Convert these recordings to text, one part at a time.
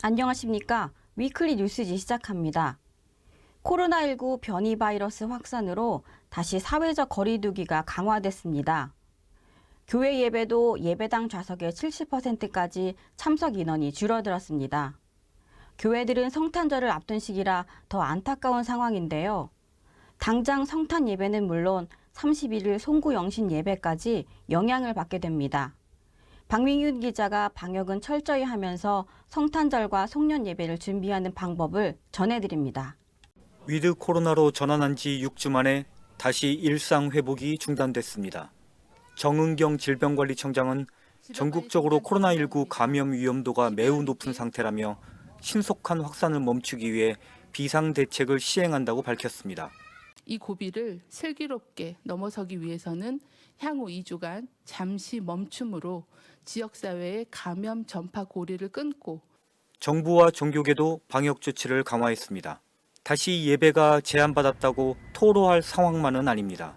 안녕하십니까. 위클리 뉴스지 시작합니다. 코로나19 변이 바이러스 확산으로 다시 사회적 거리두기가 강화됐습니다. 교회 예배도 예배당 좌석의 70%까지 참석 인원이 줄어들었습니다. 교회들은 성탄절을 앞둔 시기라 더 안타까운 상황인데요. 당장 성탄 예배는 물론 31일 송구 영신 예배까지 영향을 받게 됩니다. 박민균 기자가 방역은 철저히 하면서 성탄절과 송년 예배를 준비하는 방법을 전해드립니다. 위드 코로나로 전환한 지 6주 만에 다시 일상 회복이 중단됐습니다. 정은경 질병관리청장은 전국적으로 코로나19 감염 위험도가 매우 높은 상태라며 신속한 확산을 멈추기 위해 비상 대책을 시행한다고 밝혔습니다. 이 고비를 슬기롭게 넘어서기 위해서는 향후 2주간 잠시 멈춤으로 지역사회의 감염 전파 고리를 끊고 정부와 종교계도 방역 조치를 강화했습니다. 다시 예배가 제한받았다고 토로할 상황만은 아닙니다.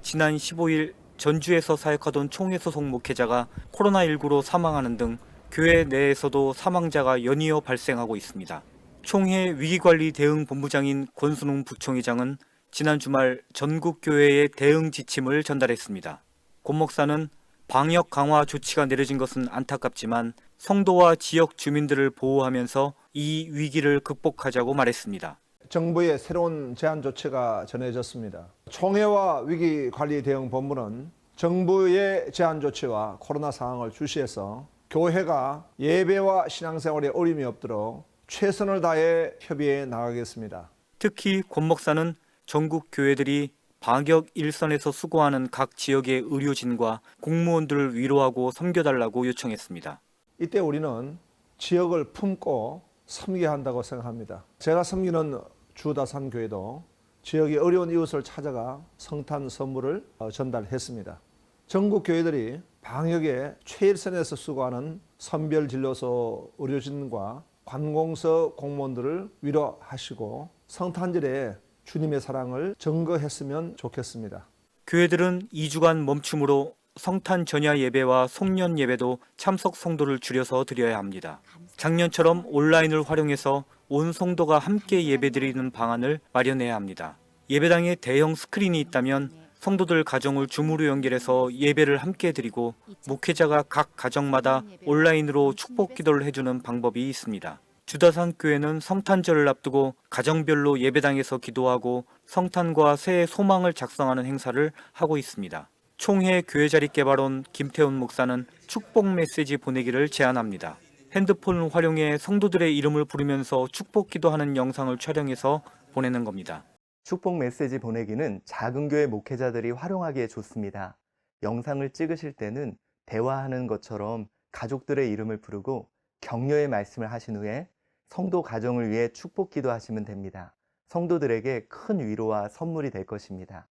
지난 15일 전주에서 사역하던 총회 소속 목회자가 코로나19로 사망하는 등 교회 내에서도 사망자가 연이어 발생하고 있습니다. 총회 위기관리 대응 본부장인 권순웅 부총회장은 지난 주말 전국 교회에 대응 지침을 전달했습니다. 권 목사는 방역 강화 조치가 내려진 것은 안타깝지만 성도와 지역 주민들을 보호하면서 이 위기를 극복하자고 말했습니다. 정부의 새로운 제한 조치가 전해졌습니다. 총회와 위기 관리 대응 본부는 정부의 제한 조치와 코로나 상황을 주시해서 교회가 예배와 신앙생활에 어려움이 없도록 최선을 다해 협의해 나가겠습니다. 특히 권 목사는 전국 교회들이 방역 일선에서 수고하는 각 지역의 의료진과 공무원들을 위로하고 섬겨달라고 요청했습니다. 이때 우리는 지역을 품고 섬겨야 한다고 생각합니다. 제가 섬기는 주다산 교회도 지역의 어려운 이웃을 찾아가 성탄 선물을 어, 전달했습니다. 전국 교회들이 방역에 최일선에서 수고하는 선별 진료소 의료진과 관공서 공무원들을 위로하시고 성탄절에 주님의 사랑을 증거했으면 좋겠습니다. 교회들은 2주간 멈춤으로 성탄 전야 예배와 송년 예배도 참석 성도를 줄여서 드려야 합니다. 작년처럼 온라인을 활용해서 온 성도가 함께 예배드리는 방안을 마련해야 합니다. 예배당에 대형 스크린이 있다면 성도들 가정을 줌으로 연결해서 예배를 함께 드리고 목회자가 각 가정마다 온라인으로 축복 기도를 해주는 방법이 있습니다. 주다산 교회는 성탄절을 앞두고 가정별로 예배당에서 기도하고 성탄과 새해 소망을 작성하는 행사를 하고 있습니다. 총회 교회자리 개발원 김태훈 목사는 축복 메시지 보내기를 제안합니다. 핸드폰을 활용해 성도들의 이름을 부르면서 축복 기도하는 영상을 촬영해서 보내는 겁니다. 축복 메시지 보내기는 작은 교회 목회자들이 활용하기에 좋습니다. 영상을 찍으실 때는 대화하는 것처럼 가족들의 이름을 부르고 격려의 말씀을 하신 후에 성도 가정을 위해 축복 기도하시면 됩니다. 성도들에게 큰 위로와 선물이 될 것입니다.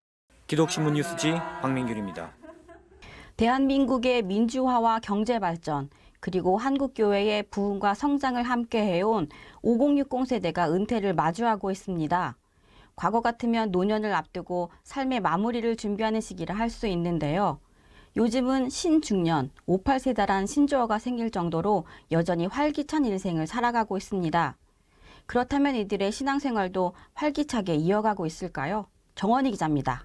기독신문 뉴스지 박민규입니다. 대한민국의 민주화와 경제 발전, 그리고 한국교회의 부흥과 성장을 함께 해온 5060 세대가 은퇴를 마주하고 있습니다. 과거 같으면 노년을 앞두고 삶의 마무리를 준비하는 시기라 할수 있는데요. 요즘은 신중년, 58세다란 신조어가 생길 정도로 여전히 활기찬 인생을 살아가고 있습니다. 그렇다면 이들의 신앙생활도 활기차게 이어가고 있을까요? 정원희 기자입니다.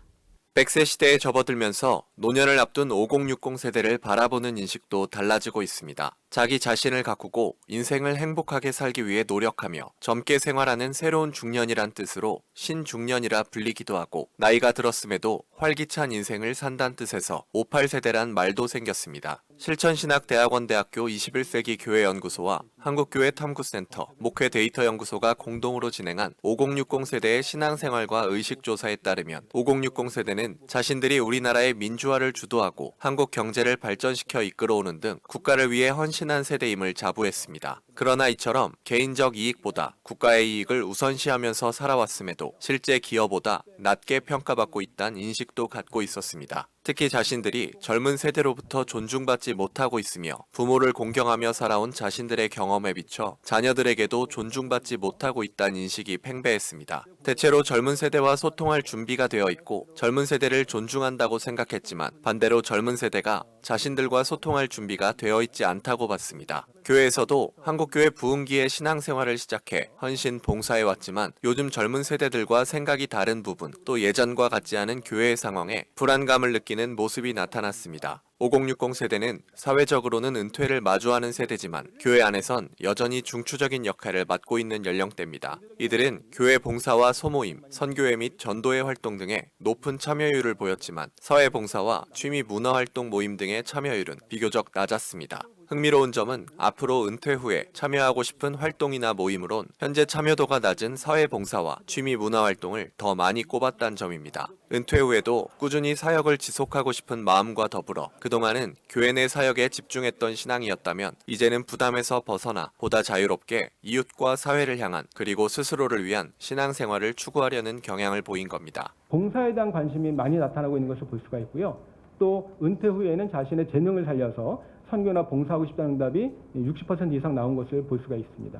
100세 시대에 접어들면서 노년을 앞둔 5060 세대를 바라보는 인식도 달라지고 있습니다. 자기 자신을 가꾸고 인생을 행복하게 살기 위해 노력하며 젊게 생활하는 새로운 중년이란 뜻으로 신중년이라 불리기도 하고 나이가 들었음에도 활기찬 인생을 산다는 뜻에서 58세대란 말도 생겼습니다. 실천신학대학원대학교 21세기 교회연구소와 한국교회 탐구센터, 목회 데이터 연구소가 공동으로 진행한 5060 세대의 신앙생활과 의식조사에 따르면 5060 세대는 자신들이 우리나라의 민주화를 주도하고 한국 경제를 발전시켜 이끌어오는 등 국가를 위해 헌신한 세대임을 자부했습니다. 그러나 이처럼 개인적 이익보다 국가의 이익을 우선시하면서 살아왔음에도 실제 기여보다 낮게 평가받고 있다는 인식도 갖고 있었습니다. 특히 자신들이 젊은 세대로부터 존중받지 못하고 있으며 부모를 공경하며 살아온 자신들의 경험에 비춰 자녀들에게도 존중받지 못하고 있다는 인식이 팽배했습니다. 대체로 젊은 세대와 소통할 준비가 되어 있고 젊은 세대를 존중한다고 생각했지만 반대로 젊은 세대가 자신들과 소통할 준비가 되어 있지 않다고 봤습니다. 교회에서도 한국교회 부흥기에 신앙생활을 시작해 헌신 봉사해 왔지만 요즘 젊은 세대들과 생각이 다른 부분 또 예전과 같지 않은 교회의 상황에 불안감을 느끼는 모습이 나타났습니다. 5060 세대는 사회적으로는 은퇴를 마주하는 세대지만 교회 안에선 여전히 중추적인 역할을 맡고 있는 연령대입니다. 이들은 교회 봉사와 소모임, 선교회 및 전도회 활동 등에 높은 참여율을 보였지만 사회 봉사와 취미 문화 활동 모임 등의 참여율은 비교적 낮았습니다. 흥미로운 점은 앞으로 은퇴 후에 참여하고 싶은 활동이나 모임으론 현재 참여도가 낮은 사회봉사와 취미 문화 활동을 더 많이 꼽았다는 점입니다. 은퇴 후에도 꾸준히 사역을 지속하고 싶은 마음과 더불어 그 동안은 교회 내 사역에 집중했던 신앙이었다면 이제는 부담에서 벗어나 보다 자유롭게 이웃과 사회를 향한 그리고 스스로를 위한 신앙생활을 추구하려는 경향을 보인 겁니다. 봉사에 대한 관심이 많이 나타나고 있는 것을 볼 수가 있고요. 또 은퇴 후에는 자신의 재능을 살려서 선교나 봉사하고 싶다는 응답이 60% 이상 나온 것을 볼 수가 있습니다.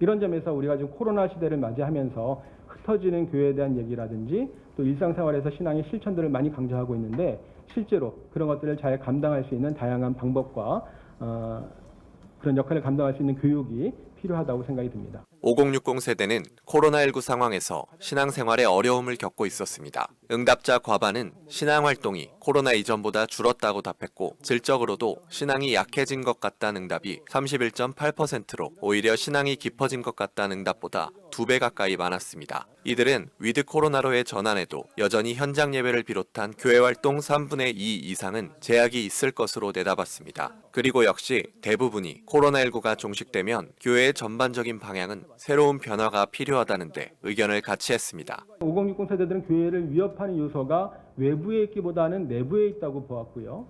이런 점에서 우리가 지금 코로나 시대를 맞이하면서 흩어지는 교회에 대한 얘기라든지 또 일상생활에서 신앙의 실천들을 많이 강조하고 있는데 실제로 그런 것들을 잘 감당할 수 있는 다양한 방법과 어, 그런 역할을 감당할 수 있는 교육이 필요하다고 생각이 듭니다. 5060 세대는 코로나19 상황에서 신앙생활에 어려움을 겪고 있었습니다. 응답자 과반은 신앙 활동이 코로나 이전보다 줄었다고 답했고 질적으로도 신앙이 약해진 것 같다는 응답이 31.8%로 오히려 신앙이 깊어진 것 같다는 응답보다 두 배 가까이 많았습니다. 이들은 위드 코로나로의 전환에도 여전히 현장 예배를 비롯한 교회 활동 3분의 2 이상은 제약이 있을 것으로 내다봤습니다. 그리고 역시 대부분이 코로나19가 종식되면 교회의 전반적인 방향은 새로운 변화가 필요하다는데 의견을 같이 했습니다. 5060 세대들은 교회를 위협 하는 요소가 외부에 있기보다는 내부에 있다고 보았고요.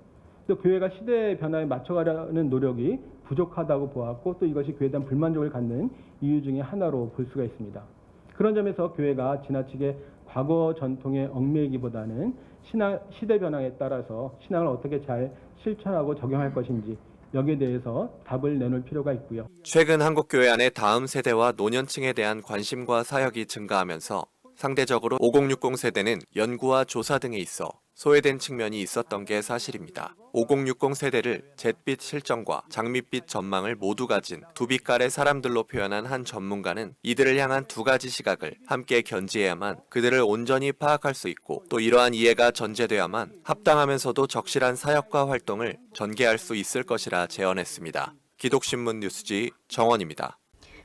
또 교회가 시대의 변화에 맞춰가려는 노력이 부족하다고 보았고 또 이것이 교회에 대한 불만족을 갖는 이유 중에 하나로 볼 수가 있습니다. 그런 점에서 교회가 지나치게 과거 전통에 얽매이기보다는 신앙, 시대 변화에 따라서 신앙을 어떻게 잘 실천하고 적용할 것인지 여기에 대해서 답을 내놓을 필요가 있고요. 최근 한국 교회 안의 다음 세대와 노년층에 대한 관심과 사역이 증가하면서 상대적으로 5060 세대는 연구와 조사 등에 있어 소외된 측면이 있었던 게 사실입니다. 5060 세대를 잿빛 실정과 장밋빛 전망을 모두 가진 두 빛깔의 사람들로 표현한 한 전문가는 이들을 향한 두 가지 시각을 함께 견지해야만 그들을 온전히 파악할 수 있고 또 이러한 이해가 전제돼야만 합당하면서도 적실한 사역과 활동을 전개할 수 있을 것이라 제언했습니다. 기독신문 뉴스지 정원입니다.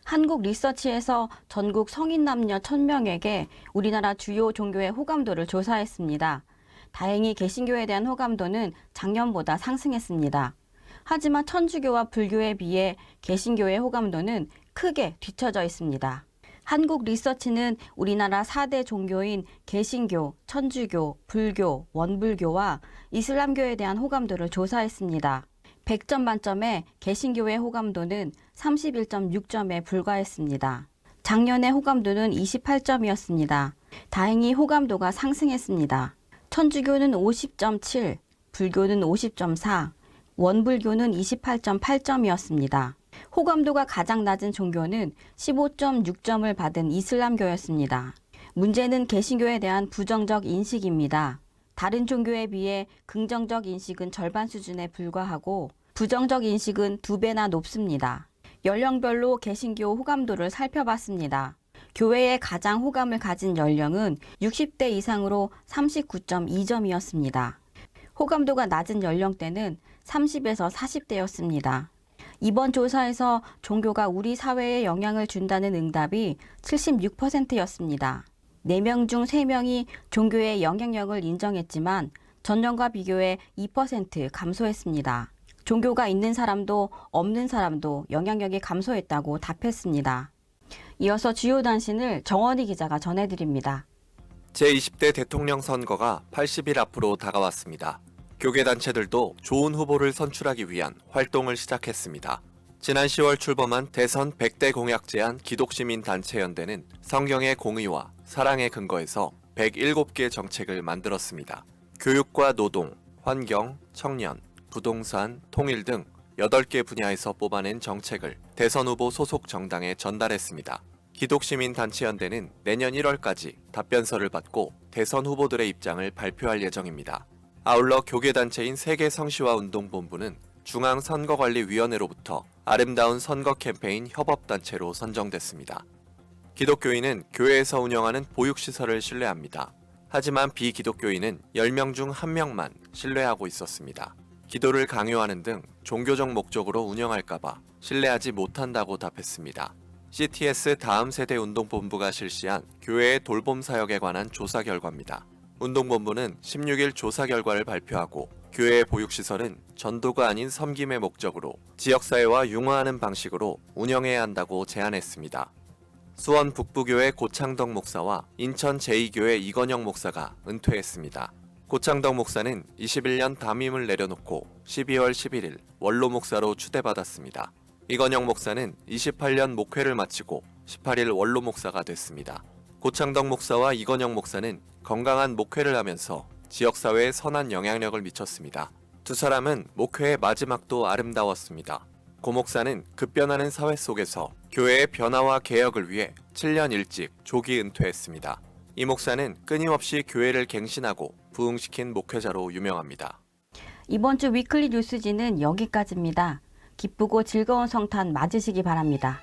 한국 리서치에서 전국 성인 남녀 1000명에게 우리나라 주요 종교의 호감도를 조사했습니다. 다행히 개신교에 대한 호감도는 작년보다 상승했습니다. 하지만 천주교와 불교에 비해 개신교의 호감도는 크게 뒤처져 있습니다. 한국 리서치는 우리나라 4대 종교인 개신교, 천주교, 불교, 원불교와 이슬람교에 대한 호감도를 조사했습니다. 100점 만점에 개신교의 호감도는 31.6점에 불과했습니다. 작년의 호감도는 28점이었습니다. 다행히 호감도가 상승했습니다. 천주교는 50.7, 불교는 50.4, 원불교는 28.8점이었습니다. 호감도가 가장 낮은 종교는 15.6점을 받은 이슬람교였습니다. 문제는 개신교에 대한 부정적 인식입니다. 다른 종교에 비해 긍정적 인식은 절반 수준에 불과하고 부정적 인식은 두 배나 높습니다. 연령별로 개신교 호감도를 살펴봤습니다. 교회에 가장 호감을 가진 연령은 60대 이상으로 39.2점이었습니다. 호감도가 낮은 연령대는 30에서 40대였습니다. 이번 조사에서 종교가 우리 사회에 영향을 준다는 응답이 76%였습니다. 4명 중 3명이 종교의 영향력을 인정했지만 전년과 비교해 2% 감소했습니다. 종교가 있는 사람도 없는 사람도 영향력이 감소했다고 답했습니다. 이어서 주요 단신을 정원희 기자가 전해드립니다. 제20대 대통령 선거가 80일 앞으로 다가왔습니다. 교계 단체들도 좋은 후보를 선출하기 위한 활동을 시작했습니다. 지난 10월 출범한 대선 100대 공약 제안 기독시민 단체연대는 성경의 공의와 사랑의 근거에서 107개 정책을 만들었습니다. 교육과 노동, 환경, 청년, 부동산, 통일 등 8개 분야에서 뽑아낸 정책을 대선 후보 소속 정당에 전달했습니다. 기독시민단체연대는 내년 1월까지 답변서를 받고 대선 후보들의 입장을 발표할 예정입니다. 아울러 교계단체인 세계성시화운동본부는 중앙선거관리위원회로부터 아름다운 선거 캠페인 협업단체로 선정됐습니다. 기독교인은 교회에서 운영하는 보육시설을 신뢰합니다. 하지만 비기독교인은 10명 중 1명만 신뢰하고 있었습니다. 기도를 강요하는 등 종교적 목적으로 운영할까봐 신뢰하지 못한다고 답했습니다. CTS 다음 세대 운동본부가 실시한 교회의 돌봄 사역에 관한 조사 결과입니다. 운동본부는 16일 조사 결과를 발표하고 교회의 보육시설은 전도가 아닌 섬김의 목적으로 지역사회와 융화하는 방식으로 운영해야 한다고 제안했습니다. 수원 북부교회 고창덕 목사와 인천 제2교회 이건영 목사가 은퇴했습니다. 고창덕 목사는 21년 담임을 내려놓고 12월 11일 원로 목사로 추대받았습니다. 이건영 목사는 28년 목회를 마치고 18일 원로 목사가 됐습니다. 고창덕 목사와 이건영 목사는 건강한 목회를 하면서 지역사회에 선한 영향력을 미쳤습니다. 두 사람은 목회의 마지막도 아름다웠습니다. 고 목사는 급변하는 사회 속에서 교회의 변화와 개혁을 위해 7년 일찍 조기 은퇴했습니다. 이 목사는 끊임없이 교회를 갱신하고 부흥시킨 목회자로 유명합니다. 이번 주 위클리 뉴스지는 여기까지입니다. 기쁘고 즐거운 성탄 맞으시기 바랍니다.